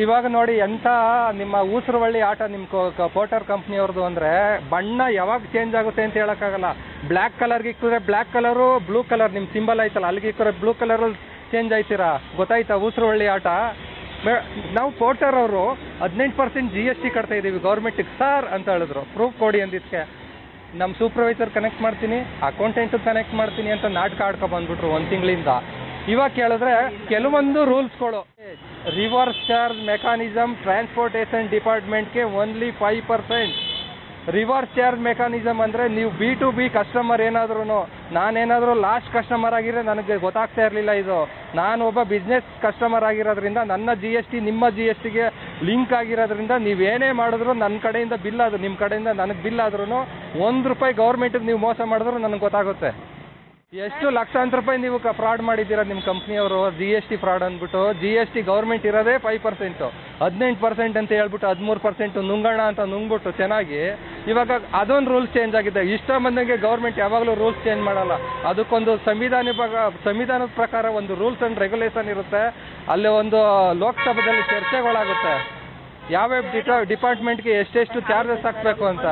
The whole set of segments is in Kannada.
ಇವಾಗ ನೋಡಿ ಎಂತ ನಿಮ್ಮ ಊಸರವಳ್ಳಿ ಆಟ, ನಿಮ್ಮ ಪೋಟರ್ ಕಂಪ್ನಿಯವ್ರದ್ದು ಅಂದರೆ ಬಣ್ಣ ಯಾವಾಗ ಚೇಂಜ್ ಆಗುತ್ತೆ ಅಂತ ಹೇಳೋಕ್ಕಾಗಲ್ಲ. ಬ್ಲ್ಯಾಕ್ ಕಲರ್ಗೆ ಇಕ್ಕಿದ್ರೆ ಬ್ಲ್ಯಾಕ್ ಕಲರು ಬ್ಲೂ ಕಲರ್ ನಿಮ್ಮ ಸಿಂಬಲ್ ಆಯ್ತಲ್ಲ, ಅಲ್ಲಿಗೆ ಇಕ್ಕಿದ್ರೆ ಬ್ಲೂ ಕಲರಲ್ಲಿ ಚೇಂಜ್ ಆಯ್ತೀರಾ? ಗೊತ್ತಾಯ್ತಾ ಊಸರವಳ್ಳಿ ಆಟ? ನಾವು ಪೋರ್ಟರ್ ಅವರು ಹದಿನೆಂಟು ಪರ್ಸೆಂಟ್ ಜಿ ಎಸ್ ಟಿ ಕಟ್ತಾ ಇದ್ದೀವಿ ಗೌರ್ಮೆಂಟಿಗೆ ಸರ್ ಅಂತ ಹೇಳಿದ್ರು ಪ್ರೂಫ್ ಕೊಡಿ ಅಂದಿದ್ದಕ್ಕೆ ನಮ್ಮ ಸೂಪರ್ವೈಸರ್ ಕನೆಕ್ಟ್ ಮಾಡ್ತೀನಿ ಅಕೌಂಟೆಂಟ್ ಕನೆಕ್ಟ್ ಮಾಡ್ತೀನಿ ಅಂತ ನಾಟಕ ಆಡ್ಕೊ ಬಂದ್ಬಿಟ್ರು ಒಂದು ತಿಂಗಳಿಂದ. ಇವಾಗ ಕೇಳಿದ್ರೆ ಕೆಲವೊಂದು ರೂಲ್ಸ್ಗಳು reverse charge mechanism transportation ಡಿಪಾರ್ಟ್ಮೆಂಟ್ಗೆ only five percent reverse charge mechanism ಅಂದರೆ ನೀವು ಬಿ ಟು ಬಿ ಕಸ್ಟಮರ್ ಏನಾದ್ರೂ ನಾನೇನಾದರೂ ಲಾಸ್ಟ್ ಕಸ್ಟಮರ್ ಆಗಿದ್ರೆ ನನಗೆ ಗೊತ್ತಾಗ್ತಾ ಇರಲಿಲ್ಲ ಇದು. ನಾನು ಒಬ್ಬ ಬಿಸ್ನೆಸ್ ಕಸ್ಟಮರ್ ಆಗಿರೋದ್ರಿಂದ, ನನ್ನ ಜಿ ಎಸ್ ಟಿ ನಿಮ್ಮ ಜಿ ಎಸ್ ಟಿಗೆ ಲಿಂಕ್ ಆಗಿರೋದ್ರಿಂದ ನೀವೇನೇ ಮಾಡಿದ್ರು ನನ್ನ ಕಡೆಯಿಂದ ಬಿಲ್ ಅದು ನಿಮ್ಮ ಕಡೆಯಿಂದ ನನಗೆ ಬಿಲ್ ಆದ್ರೂ ಒಂದು ರೂಪಾಯಿ ಗೌರ್ಮೆಂಟಿಗೆ ನೀವು ಮೋಸ ಮಾಡಿದ್ರು ನನಗೆ ಗೊತ್ತಾಗುತ್ತೆ. ಎಷ್ಟು ಲಕ್ಷಾಂತರ ರೂಪಾಯಿ ನೀವು ಫ್ರಾಡ್ ಮಾಡಿದ್ದೀರಾ ನಿಮ್ಮ ಕಂಪ್ನಿಯವರು ಜಿ ಎಸ್ ಟಿ ಫ್ರಾಡ್ ಅಂದ್ಬಿಟ್ಟು. ಜಿ ಎಸ್ ಟಿ ಗೌರ್ಮೆಂಟ್ ಇರೋದೇ ಫೈವ್ ಪರ್ಸೆಂಟು ಹದಿನೆಂಟು ಪರ್ಸೆಂಟ್ ಅಂತ ಹೇಳ್ಬಿಟ್ಟು ಹದಿಮೂರು ಪರ್ಸೆಂಟು ನುಂಗೋಣ ಅಂತ ನುಂಗ್ಬಿಟ್ಟು ಚೆನ್ನಾಗಿ ಇವಾಗ ಅದೊಂದು ರೂಲ್ಸ್ ಚೇಂಜ್ ಆಗಿದೆ. ಇಷ್ಟ ಬಂದಂಗೆ ಗೌರ್ಮೆಂಟ್ ಯಾವಾಗಲೂ ರೂಲ್ಸ್ ಚೇಂಜ್ ಮಾಡಲ್ಲ. ಅದಕ್ಕೊಂದು ಸಂವಿಧಾನ ಸಂವಿಧಾನದ ಪ್ರಕಾರ ಒಂದು ರೂಲ್ಸ್ ಆ್ಯಂಡ್ ರೆಗ್ಯುಲೇಷನ್ ಇರುತ್ತೆ. ಅಲ್ಲಿ ಒಂದು ಲೋಕಸಭೆಯಲ್ಲಿ ಚರ್ಚೆಗಳಾಗುತ್ತೆ. ಯಾವ್ಯಾವ ಡಿಪಾರ್ಟ್ಮೆಂಟ್ಗೆ ಎಷ್ಟೆಷ್ಟು ಚಾರ್ಜಸ್ ಹಾಕಬೇಕು ಅಂತ.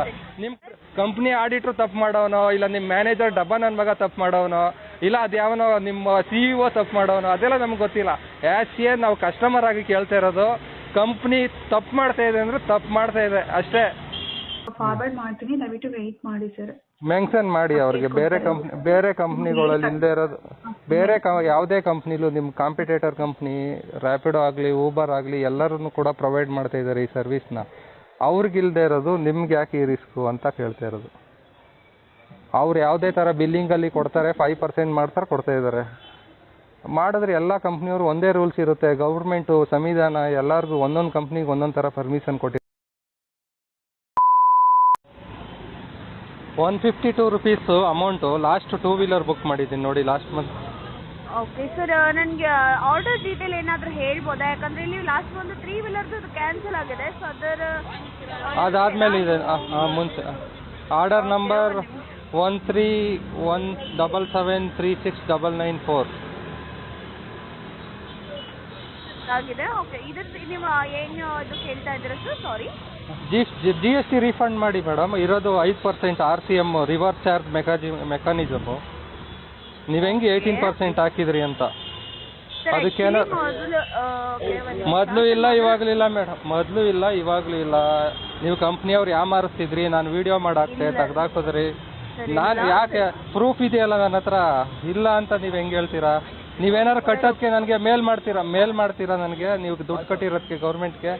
ನಿಮ್ಮ ಕಂಪ್ನಿ ಆಡಿಟ್ರು ತಪ್ಪು ಮಾಡೋನೋ ಇಲ್ಲ ನಿಮ್ಮ ಮ್ಯಾನೇಜರ್ ಡಬ್ಬ ನನ್ನ ಮಗ ತಪ್ಪು ಮಾಡೋನೋ ಇಲ್ಲ ಅದ್ಯಾವನೋ ನಿಮ್ಮ ಸಿ ಇ ಒ ತಪ್ಪು ಮಾಡೋನೋ ಅದೆಲ್ಲ ನಮ್ಗೆ ಗೊತ್ತಿಲ್ಲ. ಆ್ಯಸ್ ಎ ನಾವು ಕಸ್ಟಮರ್ ಆಗಿ ಕೇಳ್ತಾ ಇರೋದು ಕಂಪ್ನಿ ತಪ್ಪು ಮಾಡ್ತಾ ಇದೆ ಅಂದ್ರೆ ತಪ್ಪು ಮಾಡ್ತಾ ಇದೆ ಅಷ್ಟೇ. ಫಾರ್ವರ್ಡ್ ಮಾಡ್ತೀನಿ ದಯವಿಟ್ಟು ವೆಯ್ಟ್ ಮಾಡಿ ಸರ್ ಮೆನ್ಷನ್ ಮಾಡಿ ಅವ್ರಿಗೆ ಬೇರೆ ಕಂಪ್ನಿ ಬೇರೆ ಕಂಪ್ನಿಗಳಲ್ಲಿ ಇಲ್ಲದೆ ಇರೋದು ಬೇರೆ ಕ ಯಾವುದೇ ಕಂಪ್ನಿಲೂ ನಿಮ್ಮ ಕಾಂಪಿಟೇಟರ್ ಕಂಪ್ನಿ ರ್ಯಾಪಿಡೋ ಆಗಲಿ ಊಬರ್ ಆಗಲಿ ಎಲ್ಲರೂ ಕೂಡ ಪ್ರೊವೈಡ್ ಮಾಡ್ತಾ ಇದ್ದಾರೆ ಈ ಸರ್ವಿಸ್ನ ಅವ್ರಿಗಿಲ್ದೇ ಇರೋದು, ನಿಮ್ಗೆ ಯಾಕೆ ಈ ರಿಸ್ಕು ಅಂತ ಕೇಳ್ತಾ ಇರೋದು. ಅವ್ರು ಯಾವುದೇ ಥರ ಬಿಲ್ಲಿಂಗಲ್ಲಿ ಕೊಡ್ತಾರೆ ಫೈವ್ ಪರ್ಸೆಂಟ್ ಮಾಡ್ತಾರೆ, ಕೊಡ್ತಾ ಇದ್ದಾರೆ. ಮಾಡಿದ್ರೆ ಎಲ್ಲ ಕಂಪ್ನಿಯವರು ಒಂದೇ ರೂಲ್ಸ್ ಇರುತ್ತೆ ಗೌರ್ಮೆಂಟು ಸಂವಿಧಾನ ಎಲ್ಲರಿಗೂ ಒಂದೊಂದು ಕಂಪ್ನಿಗೆ ಒಂದೊಂದು ಥರ ಪರ್ಮಿಷನ್ ಕೊಟ್ಟಿದೆ one fifty two rupees amount last two wheeler book ಮಾಡಿದ್ದೀನಿ ನೋಡಿ ಲಾಸ್ಟ್ ಮಂತ್ ಓಕೆ ಸರ್ ನನಗೆ ಆರ್ಡರ್ ಡೀಟೇಲ್ ಏನಾದರೂ ಹೇಳ್ಬೋದಾ? ಯಾಕಂದರೆ ಇಲ್ಲಿ ಲಾಸ್ಟ್ ಒಂದು ತ್ರೀ ವೀಲರ್ದು ಕ್ಯಾನ್ಸಲ್ ಆಗಿದೆ. ಸೊ ಅದರ ಅದಾದಮೇಲೆ ಇದೆ. ಮುಂಚೆ order number one three one double seven three six double nine four ಆಗಿದೆ. ಓಕೆ ಇದಕ್ಕೆ ನೀವು ಏನು ಇದು ಕೇಳ್ತಾ ಇದ್ದೀರಾ sir sorry G G S T refund ಮಾಡಿ ಮೇಡಮ್ ಇರೋದು ಐದು percent R C M reverse charge ಮೆಕಾಜಿ mechanism ನೀವು ಹೆಂಗ್ ಏಯ್ಟೀನ್ ಪರ್ಸೆಂಟ್ ಹಾಕಿದ್ರಿ ಅಂತ? ಅದಕ್ಕೇನೋ- ಮೊದಲು ಇಲ್ಲ ಇವಾಗಲೂ ಇಲ್ಲ ಮೇಡಮ್ ಮೊದಲು ಇಲ್ಲ ಇವಾಗಲೂ ಇಲ್ಲ ನೀವು ಕಂಪ್ನಿಯವ್ರು ಯಾಮಾರಿಸ್ತಿದ್ರಿ ನಾನು ವಿಡಿಯೋ ಮಾಡಾಕ್ತೆ ತೆಗ್ದಾಕೋದ್ರಿ ನಾನು ಯಾಕೆ ಪ್ರೂಫ್ ಇದೆಯಲ್ಲ ನನ್ನ ಹತ್ರ? ಇಲ್ಲ ಅಂತ ನೀವು ಹೆಂಗೆ ಹೇಳ್ತೀರಾ? ನೀವೇನಾರು ಕಟ್ಟೋದಕ್ಕೆ ನನಗೆ ಮೇಲ್ ಮಾಡ್ತೀರಾ? ಮೇಲ್ ಮಾಡ್ತೀರಾ ನನಗೆ? ನೀವು ದುಡ್ಡು ಕಟ್ಟಿರೋದಕ್ಕೆ ಗೌರ್ಮೆಂಟ್ಗೆ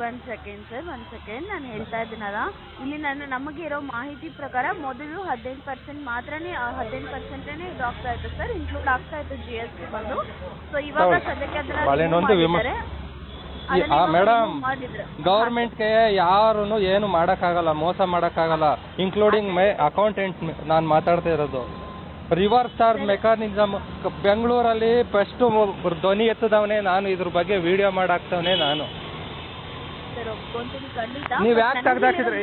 one second sir one second ನಾನು ಹೇಳ್ತಾ ಇದ್ದೀನಲ್ಲ ಇಲ್ಲಿ ನಾನು ನಮಗೆ ಇರೋ ಮಾಹಿತಿ ಪ್ರಕಾರ ಮೊದಲು ಹದಿನೆಂಟು ಪರ್ಸೆಂಟ್ ಮಾತ್ರನೇ ಹದಿನೆಂಟು ಪರ್ಸೆಂಟೇ ಇದು ಆಗ್ತಾ ಇತ್ತು ಸರ್ ಇನ್ಕ್ಲೂಡ್ ಆಗ್ತಾ ಇತ್ತು ಜಿ ಎಸ್ ಟಿ ಬಂದು. ಸೊ ಇವಾಗ ಹೌದು. ಸದ್ಯಕ್ಕೆ ಬಾಳೆಹಣ್ಣೊಂದು ವಿಮ-. ಈ- ಆ, ಮೇಡಮ್, ಮಾಡಿದ್ರು. ಗೌರ್ಮೆಂಟ್ಗೆ ಯಾರೂ ಏನು ಮಾಡೋಕ್ಕಾಗಲ್ಲ ಮೋಸ ಮಾಡೋಕ್ಕಾಗಲ್ಲ ಇನ್ಕ್ಲೂಡಿಂಗ್ ಮೈ ಅಕೌಂಟೆಂಟ್ ನಾನು ಮಾತಾಡ್ತಾ ಇರೋದು. ರಿವರ್ಸ್ ಚಾರ್ಜ್ ಮೆಕಾನಿಸಮ್ ಬೆಂಗಳೂರಲ್ಲಿ ಫಸ್ಟು ಧ್ವನಿ ಎತ್ತದವನೇ ನಾನು ಇದ್ರ ಬಗ್ಗೆ ವಿಡಿಯೋ ಮಾಡಾಕ್ತವನೇ ನಾನು. ಸರ್ ಒಪ್ಕೊಂತೀನಿ ಖಂಡಿತ ನೀವು ಯಾಕೆ ತೆಗ್ದಾಕಿದ್ರಿ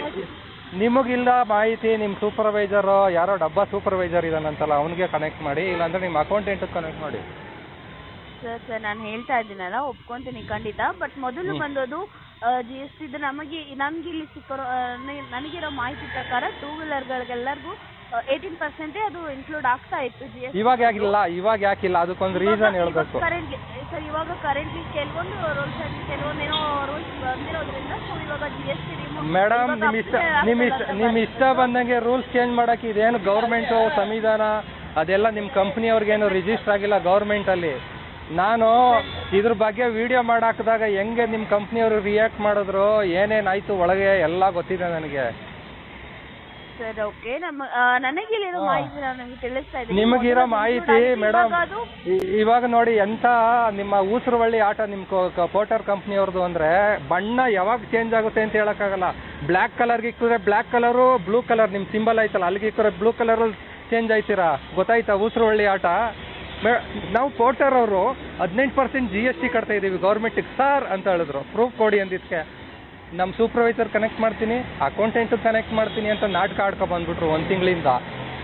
ನಿಮಗಿಲ್ಲ ಮಾಹಿತಿ ನಿಮ್ಮ ಸೂಪರ್ವೈಸರ್ ಯಾರೋ ಡಬ್ಬ ಸೂಪರ್ವೈಸರ್ ಇದಾನಂತಲ್ಲ ಅವನಿಗೆ ಕನೆಕ್ಟ್ ಮಾಡಿ ಇಲ್ಲಾಂದ್ರೆ ನಿಮ್ಮ ಅಕೌಂಟೆಂಟಿಗೆ ಕನೆಕ್ಟ್ ಮಾಡಿ. ಸರ್ ಸರ್ ನಾನು ಹೇಳ್ತಾ ಇದ್ದೀನಲ್ಲ ಒಪ್ಕೊಂತೀನಿ ಖಂಡಿತ ಬಟ್ ಮೊದಲು ಬಂದೋದು ಜಿ ಎಸ್ ಟಿ ನಮಗೆ ನಮ್ಗೆ ಇಲ್ಲಿ ಸಿಕ್ಕರೋ ನನಗಿರೋ ಮಾಹಿತಿ ಪ್ರಕಾರ ಟೂ ವೀಲರ್ಗಳಿಗೆಲ್ಲರಿಗೂ ಏಯ್ಟೀನ್ ಪರ್ಸೆಂಟೇ ಅದು ಇನ್ಕ್ಲೂಡ್ ಆಗ್ತಾ ಇತ್ತು ಜಿ ಎಸ್ ಇವಾಗ ಯಾಕಿಲ್ಲ? ಇವಾಗ ಯಾಕಿಲ್ಲ? ಅದಕ್ಕೊಂದು ರೀಸನ್ ಹೇಳ್ಬೇಕು. ಕರೆಂಟ್ಲಿ ಸರ್ ಇವಾಗ ಕರೆಂಟ್ಲಿ ಕೆಲವೊಂದು ರೂಲ್ಸ್ ಕೆಲವೊಂದೇನೋ ರೂಲ್ಸ್ ಬಂದಿರೋದ್ರಿಂದ ಸೊ ಇವಾಗ ಜಿ ಎಸ್ ಟಿ ಮೇಡಮ್ ನಿಮ್ಮ ಇಷ್ಟ ನಿಮ್ಮ ಇಷ್ಟ ನಿಮ್ಮ ಇಷ್ಟ ಬಂದಂಗೆ ರೂಲ್ಸ್ ಚೇಂಜ್ ಮಾಡಕ್ಕೆ ಇದೇನು ಗೌರ್ಮೆಂಟು ಸಂವಿಧಾನ ಅದೆಲ್ಲ ನಿಮ್ಮ ಕಂಪ್ನಿಯವ್ರಿಗೇನು ರಿಜಿಸ್ಟರ್ ಆಗಿಲ್ಲ ಗೌರ್ಮೆಂಟಲ್ಲಿ ನಾನು ಇದ್ರ ಬಗ್ಗೆ ವಿಡಿಯೋ ಮಾಡಾಕಿದಾಗ ಹೆಂಗೆ ನಿಮ್ಮ ಕಂಪ್ನಿಯವರು ರಿಯಾಕ್ಟ್ ಮಾಡಿದ್ರು ಏನೇನಾಯ್ತು ಒಳಗೆ ಎಲ್ಲ ಗೊತ್ತಿದೆ ನನಗೆ. ಸರ್ ಓಕೆ ನಮ್ಮ ಆ, ನನಗೆ ಇಲ್ಲಿರೋ ಮಾಹಿತಿ ತಿಳಿಸ್ತಾ ಇದ್ದೀನಿ. ನಿಮಗಿರೋ ಮಾಹಿತಿ ಮೇಡಮ್ ಇವಾಗ ಅದು ಇವಾಗ ನೋಡಿ ಎಂತ ನಿಮ್ಮ ಊಸರವಳ್ಳಿ ಆಟ ನಿಮ್ ಪೋಟರ್ ಕಂಪ್ನಿಯವ್ರದ್ದು ಅಂದ್ರೆ ಬಣ್ಣ ಯಾವಾಗ ಚೇಂಜ್ ಆಗುತ್ತೆ ಅಂತ ಹೇಳಕ್ಕಾಗಲ್ಲ. ಬ್ಲ್ಯಾಕ್ ಕಲರ್ಗೆ ಇಕ್ಕಿದ್ರೆ ಬ್ಲ್ಯಾಕ್ ಕಲರು ಬ್ಲೂ ಕಲರ್ ನಿಮ್ ಸಿಂಬಲ್ ಆಯ್ತಲ್ಲ ಅಲ್ಲಿಗೆ ಇಕ್ಕಿದ್ರೆ ಬ್ಲೂ ಕಲರ್ ಚೇಂಜ್ ಆಯ್ತೀರಾ? ಗೊತ್ತಾಯ್ತಾ ಊಸರವಳ್ಳಿ ಆಟ? ನಾವು ಪೋಟರ್ ಅವರು ಹದಿನೆಂಟು ಪರ್ಸೆಂಟ್ ಜಿ ಎಸ್ ಟಿ ಕಟ್ತಾ ಇದ್ದೀವಿ ಗೌರ್ಮೆಂಟಿಗೆ ಸರ್ ಅಂತ ಹೇಳಿದ್ರು ಪ್ರೂಫ್ ಕೊಡಿ ಅಂದಿದ್ದಕ್ಕೆ. ನಮ್ಮ ಸೂಪರ್ವೈಸರ್ ಕನೆಕ್ಟ್ ಮಾಡ್ತೀನಿ ಅಕೌಂಟೆಂಟ್ ಕನೆಕ್ಟ್ ಮಾಡ್ತೀನಿ ಅಂತ ನಾಟಕ ಆಡ್ಕೊ ಬಂದ್ಬಿಟ್ರು ಒಂದು ತಿಂಗಳಿಂದ.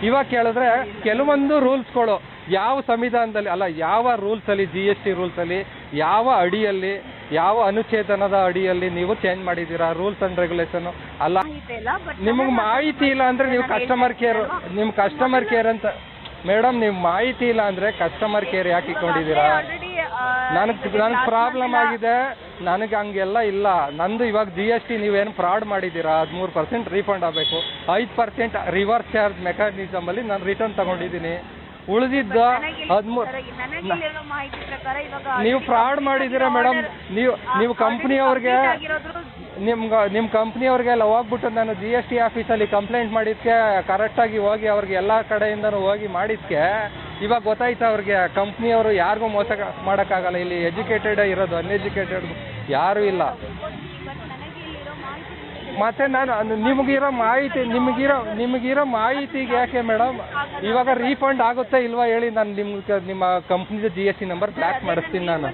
ಇವಾಗ ಕೇಳಿದ್ರೆ ಕೆಲವೊಂದು ರೂಲ್ಸ್ಗಳು ಯಾವ ಸಂವಿಧಾನದಲ್ಲಿ ಅಲ್ಲ ಯಾವ ರೂಲ್ಸಲ್ಲಿ ಜಿ ಎಸ್ ಟಿ ರೂಲ್ಸಲ್ಲಿ ಯಾವ ಅಡಿಯಲ್ಲಿ ಯಾವ ಅನುಚ್ಛೇದನದ ಅಡಿಯಲ್ಲಿ ನೀವು ಚೇಂಜ್ ಮಾಡಿದ್ದೀರಾ ರೂಲ್ಸ್ ಅಂಡ್ ರೆಗ್ಯುಲೇಷನ್ ಅಲ್ಲ ನಿಮಗೆ ಮಾಹಿತಿ ಇಲ್ಲ ಅಂದ್ರೆ ನೀವು ಕಸ್ಟಮರ್ ಕೇರ್ ನಿಮ್ಮ ಕಸ್ಟಮರ್ ಕೇರ್ ಅಂತ ಮೇಡಮ್ ನೀವು ಮಾಹಿತಿ ಇಲ್ಲ ಅಂದ್ರೆ ಕಸ್ಟಮರ್ ಕೇರ್ ಯಾಕೆ ಇಟ್ಕೊಂಡಿದ್ದೀರಾ? ನನ್ ನನಗೆ ನನಗೆ ಪ್ರಾಬ್ಲಮ್ ಆಗಿದೆ. ನನಗೆ ಹಂಗೆಲ್ಲ ಇಲ್ಲ. ನಂದು ಇವಾಗ ಜಿ ಎಸ್ ಟಿ ನೀವೇನು ಫ್ರಾಡ್ ಮಾಡಿದ್ದೀರಾ? ಹದಿಮೂರು ಪರ್ಸೆಂಟ್ ರೀಫಂಡ್ ಆಗಬೇಕು. ಐದು ಪರ್ಸೆಂಟ್ ರಿವರ್ಸ್ ಚಾರ್ಜ್ ಮೆಕ್ಯಾನಿಸಮಲ್ಲಿ ನಾನು ರಿಟರ್ನ್ ತಗೊಂಡಿದ್ದೀನಿ. ಉಳಿದಿದ್ದ ಹದಿಮೂರು ನೀವು ಫ್ರಾಡ್ ಮಾಡಿದ್ದೀರಾ ಮೇಡಮ್ ನೀವು ನೀವು ಕಂಪ್ನಿಯವ್ರಿಗೆ ನಿಮ್ಗೆ ನಿಮ್ಮ ಕಂಪ್ನಿಯವ್ರಿಗೆಲ್ಲ ಹೋಗ್ಬಿಟ್ಟು ನಾನು ಜಿ ಎಸ್ ಟಿ ಆಫೀಸಲ್ಲಿ ಕಂಪ್ಲೇಂಟ್ ಮಾಡಿದ್ಕೆ ಕರೆಕ್ಟಾಗಿ ಹೋಗಿ ಅವ್ರಿಗೆ ಎಲ್ಲ ಕಡೆಯಿಂದನೂ ಹೋಗಿ ಮಾಡಿದ್ಕೆ ಇವಾಗ ಗೊತ್ತಾಯ್ತು ಅವ್ರಿಗೆ ಕಂಪ್ನಿಯವರು ಯಾರಿಗೂ ಮೋಸ ಮಾಡೋಕ್ಕಾಗಲ್ಲ. ಇಲ್ಲಿ ಎಜುಕೇಟೆಡ್ ಇರೋದು ಅನ್ಎಜುಕೇಟೆಡ್ ಯಾರೂ ಇಲ್ಲ ಬಟ್ ನನಗೆ ಇಲ್ಲಿರೋ ಮಾಹಿತಿ ನಿಮಗೆ ಮತ್ತೆ ನಾನು ನಿಮಗಿರೋ ಮಾಹಿತಿ ನಿಮಗಿರೋ ನಿಮಗಿರೋ ಮಾಹಿತಿಗೆ ಯಾಕೆ ಮೇಡಮ್? ಇವಾಗ ರೀಫಂಡ್ ಆಗುತ್ತೆ ಇಲ್ವಾ ಹೇಳಿ ನಾನು ನಿಮ್ಗೆ ನಿಮ್ಮ ಕಂಪ್ನಿದು G S T number black ಮಾಡಿಸ್ತೀನಿ ನಾನು